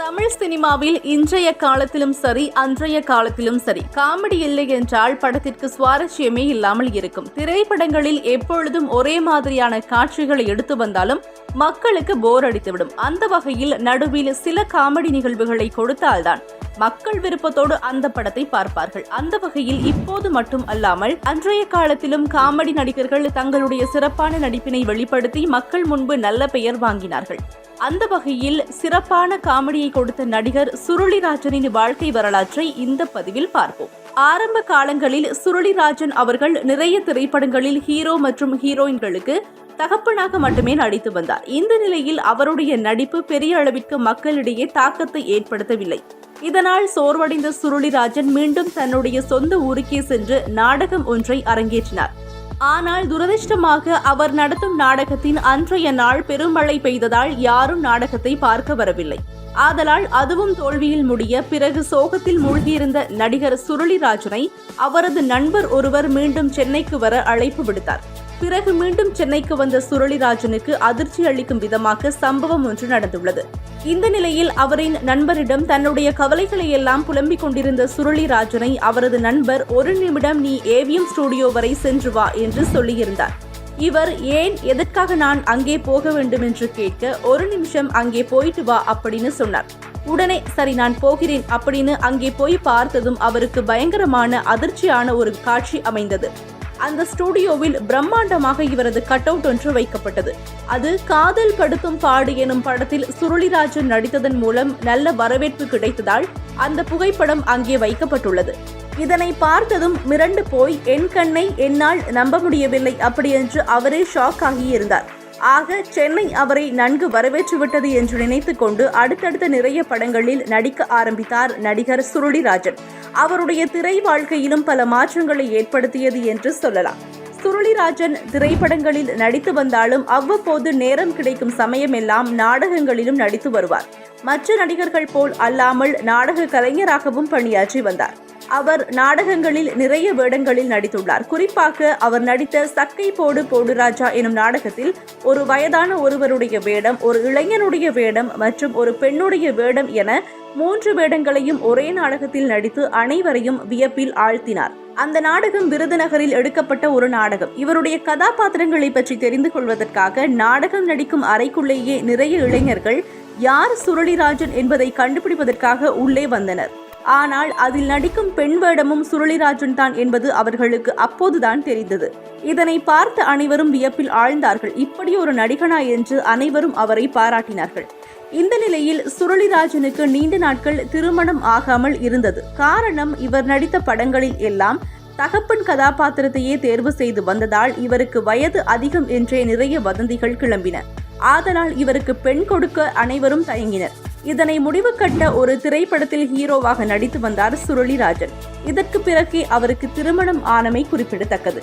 தமிழ் சினிமாவில் இன்றைய காலத்திலும் சரி அன்றைய காலத்திலும் சரி. காமெடி இல்லை என்றால் படத்திற்கு சுவாரஸ்யமே இல்லாமல் இருக்கும். திரைப்படங்களில் எப்பொழுதும் ஒரே மாதிரியான காட்சிகளை எடுத்து வந்தாலும் மக்களுக்கு போர் அடித்துவிடும். அந்த வகையில் நடுவில் சில காமெடி நிகழ்வுகளை கொடுத்தால்தான் மக்கள் விருப்பத்தோடு அந்த படத்தை பார்ப்பார்கள். அந்த வகையில் இப்போது மட்டும் அல்லாமல் அன்றைய காலத்திலும் காமெடி நடிகர்கள் தங்களுடைய சிறப்பான நடிப்பினை வெளிப்படுத்தி மக்கள் முன்பு நல்ல பெயர் வாங்கினார்கள். அந்த வகையில் சிறப்பான காமெடியை கொடுத்த நடிகர் சுருளிராஜனின் வாழ்க்கை வரலாற்றை இந்த பதிவில் பார்ப்போம். ஆரம்ப காலங்களில் சுருளிராஜன் அவர்கள் நிறைய திரைப்படங்களில் ஹீரோ மற்றும் ஹீரோயின்களுக்கு தகப்பனாக மட்டுமே நடித்து வந்தார். இந்த நிலையில் அவருடைய நடிப்பு பெரிய அளவிற்கு மக்களிடையே தாக்கத்தை ஏற்படுத்தவில்லை. இதனால் சோர்வடைந்த சுருளிராஜன் மீண்டும் தன்னுடைய சொந்த ஊருக்கே சென்று நாடகம் ஒன்றை அரங்கேற்றினார். ஆனால் துரதிர்ஷ்டமாக அவர் நடத்தும் நாடகத்தின் அன்றைய நாள் பெருமழை பெய்ததால் யாரும் நாடகத்தை பார்க்க வரவில்லை. ஆதலால் அதுவும் தோல்வியில் முடிய பிறகு சோகத்தில் மூழ்கியிருந்த நடிகர் சுருளிராஜனை அவரது நண்பர் ஒருவர் மீண்டும் சென்னைக்கு வர அழைப்பு விடுத்தார். பிறகு மீண்டும் சென்னைக்கு வந்த சுரளிராஜனுக்கு அதிர்ச்சி அளிக்கும் விதமாக சம்பவம் ஒன்று நடந்துள்ளது. இந்த நிலையில் அவரின் நண்பரிடம் தன்னுடைய கவலைகளை எல்லாம் புலம்பிக் கொண்டிருந்த சுரளிராஜனை அவரது நண்பர் ஒரு நிமிடம் நீ ஏவிஎம் ஸ்டுடியோ வரை சென்று வா என்று சொல்லியிருந்தார். இவர் ஏன்? எதற்காக நான் அங்கே போக வேண்டும் என்று கேட்க ஒரு நிமிஷம் அங்கே போயிட்டு வா அப்படின்னு சொன்னார். உடனே சரி நான் போகிறேன் அப்படின்னு அங்கே போய் பார்த்ததும் அவருக்கு பயங்கரமான அதிர்ச்சியான ஒரு காட்சி அமைந்தது. அந்த ஸ்டுடியோவில் பிரம்மாண்டமாக இவரது கட் அவுட் ஒன்று வைக்கப்பட்டது. அது காதல் படுத்தும் பாடு எனும் படத்தில் சுருளிராஜன் நடித்ததன் மூலம் நல்ல வரவேற்பு கிடைத்ததால் அந்த புகைப்படம் அங்கே வைக்கப்பட்டுள்ளது. இதனை பார்த்ததும் மிரண்டு போய் என் கண்ணை என்னால் நம்ப முடியவில்லை அப்படியென்று அவரே ஷாக் ஆகியிருந்தார். ஆக சென்னை அவரை நன்கு வரவேற்றுவிட்டது என்று நினைத்து கொண்டு அடுத்தடுத்த நிறைய படங்களில் நடிக்க ஆரம்பித்தார் நடிகர் சுருளிராஜன். அவருடைய திரை வாழ்க்கையிலும் பல மாற்றங்களை ஏற்படுத்தியது என்று சொல்லலாம். சுருளிராஜன் திரைப்படங்களில் நடித்து வந்தாலும் அவ்வப்போது நேரம் கிடைக்கும் சமயமெல்லாம் நாடகங்களிலும் நடித்து வருவார். மற்ற நடிகர்கள் போல் அல்லாமல் நாடக கலைஞராகவும் பணியாற்றி வந்தார். அவர் நாடகங்களில் நிறைய வேடங்களில் நடித்துள்ளார். குறிப்பாக அவர் நடித்த சக்கை போடு போடு ராஜா எனும் நாடகத்தில் ஒரு வயதான ஒருவருடைய வேடம் ஒரு இளைஞனுடைய வேடம் மற்றும் ஒரு பெண்ணுடைய வேடம் என மூன்று வேடங்களையும் ஒரே நாடகத்தில் நடித்து அனைவரையும் வியப்பில் ஆழ்த்தினார். அந்த நாடகம் விருதுநகரில் எடுக்கப்பட்ட ஒரு நாடகம். இவருடைய கதாபாத்திரங்களை பற்றி தெரிந்து கொள்வதற்காக நாடகம் நடிக்கும் அறைக்குள்ளேயே நிறைய இளைஞர்கள் யார் சுரளிராஜன் என்பதை கண்டுபிடிப்பதற்காக உள்ளே வந்தனர். ஆனால் அதில் நடிக்கும் பெண் வேடமும் சுருளிராஜன் தான் என்பது அவர்களுக்கு அப்போதுதான் தெரிந்தது. இதனை பார்த்த அனைவரும் வியப்பில் ஆழ்ந்தார்கள். இப்படி ஒரு நடிகனா என்று அனைவரும் அவரை பாராட்டினார்கள். இந்த நிலையில் சுருளிராஜனுக்கு நீண்ட நாட்கள் திருமணம் ஆகாமல் இருந்தது. காரணம் இவர் நடித்த படங்களில் எல்லாம் தகப்பன் கதாபாத்திரத்தையே தேர்வு செய்து வந்ததால் இவருக்கு வயது அதிகம் என்றே நிறைய வதந்திகள் கிளம்பின. ஆதலால் இவருக்கு பெண் கொடுக்க அனைவரும் தயங்கினர். இதனை முடிவு கட்ட ஒரு திரைப்படத்தில் ஹீரோவாக நடித்து வந்தார் சுருளிராஜன். இதற்கு பிறகே அவருக்கு திருமணம் ஆனமை குறிப்பிடத்தக்கது.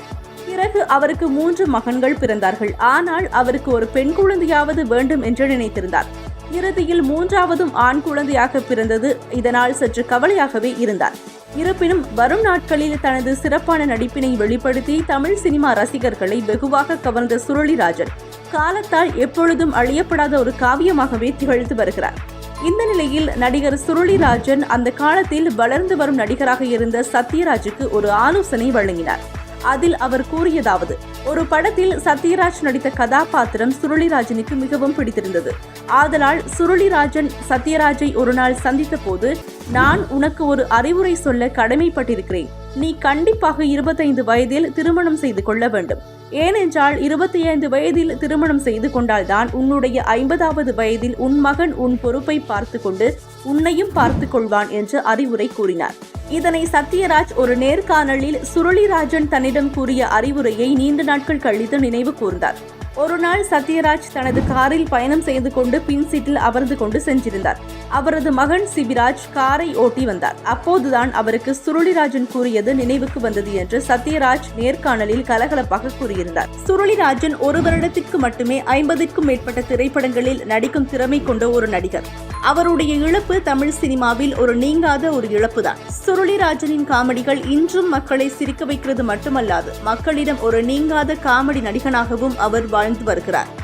பிறகு அவருக்கு மூன்று மகன்கள் பிறந்தார்கள். ஆனால் அவருக்கு ஒரு பெண் குழந்தையாவது வேண்டும் என்று நினைத்திருந்தார். இறுதியில் மூன்றாவதும் ஆண் குழந்தையாக பிறந்தது. இதனால் சற்று கவலையாகவே இருந்தார். இருப்பினும் வரும் நாட்களில் தனது சிறப்பான நடிப்பினை வெளிப்படுத்தி தமிழ் சினிமா ரசிகர்களை வெகுவாக கவர்ந்த சுருளிராஜன் காலத்தால் எப்பொழுதும் அழியப்படாத ஒரு காவியமாகவே திகழ்த்து வருகிறார். இந்த நிலையில் நடிகர் சுருளிராஜன் அந்த காலத்தில் வளர்ந்து வரும் நடிகராக இருந்த சத்யராஜுக்கு ஒரு ஆலோசனை வழங்கினார். அதில் அவர் கூறியதாவது ஒரு படத்தில் சத்யராஜ் நடித்த கதாபாத்திரம் சுருளிராஜனுக்கு மிகவும் பிடித்திருந்தது. ஆதலால் சுருளிராஜன் சத்யராஜை ஒரு நாள் சந்தித்த போது நான் உனக்கு ஒரு அறிவுரை சொல்ல கடமைப்பட்டிருக்கிறேன். நீ கண்டிப்பாக இருபத்தைந்து வயதில் திருமணம் செய்து கொள்ள வேண்டும். ஏனென்றால் இருபத்தி ஐந்து வயதில் திருமணம் செய்து கொண்டால்தான் உன்னுடைய ஐம்பதாவது வயதில் உன் மகன் உன் பொறுப்பை பார்த்து கொண்டு உன்னையும் பார்த்து கொள்வான் என்று அறிவுரை கூறினார். இதனை சத்யராஜ் ஒரு நேர்காணலில் சுருளிராஜன் தன்னிடம் கூறிய அறிவுரையை நீண்ட நாட்கள் கழித்து நினைவு கூர்ந்தார். ஒரு நாள் சத்யராஜ் தனது காரில் பயணம் செய்து கொண்டு பின் சீட்டில் அமர்ந்து கொண்டு சென்றிருந்தார். அவரது மகன் சிபிராஜ் காரை ஓட்டி வந்தார். அப்போதுதான் அவருக்கு சுருளிராஜன் கூறியது நினைவுக்கு வந்தது என்று சத்யராஜ் நேர்காணலில் கலகலப்பாக கூறியிருந்தார். சுருளிராஜன் ஒரு வருடத்திற்கு மட்டுமே ஐம்பதுக்கும் மேற்பட்ட திரைப்படங்களில் நடிக்கும் திறமை கொண்ட ஒரு நடிகர். அவருடைய இழப்பு தமிழ் சினிமாவில் ஒரு நீங்காத ஒரு இழப்புதான். சுருளிராஜனின் காமெடிகள் இன்றும் மக்களை சிரிக்க வைக்கிறது மட்டுமல்லாது மக்களிடம் ஒரு நீங்காத காமெடி நடிகனாகவும் அவர் வாழ்ந்து வருகிறார்.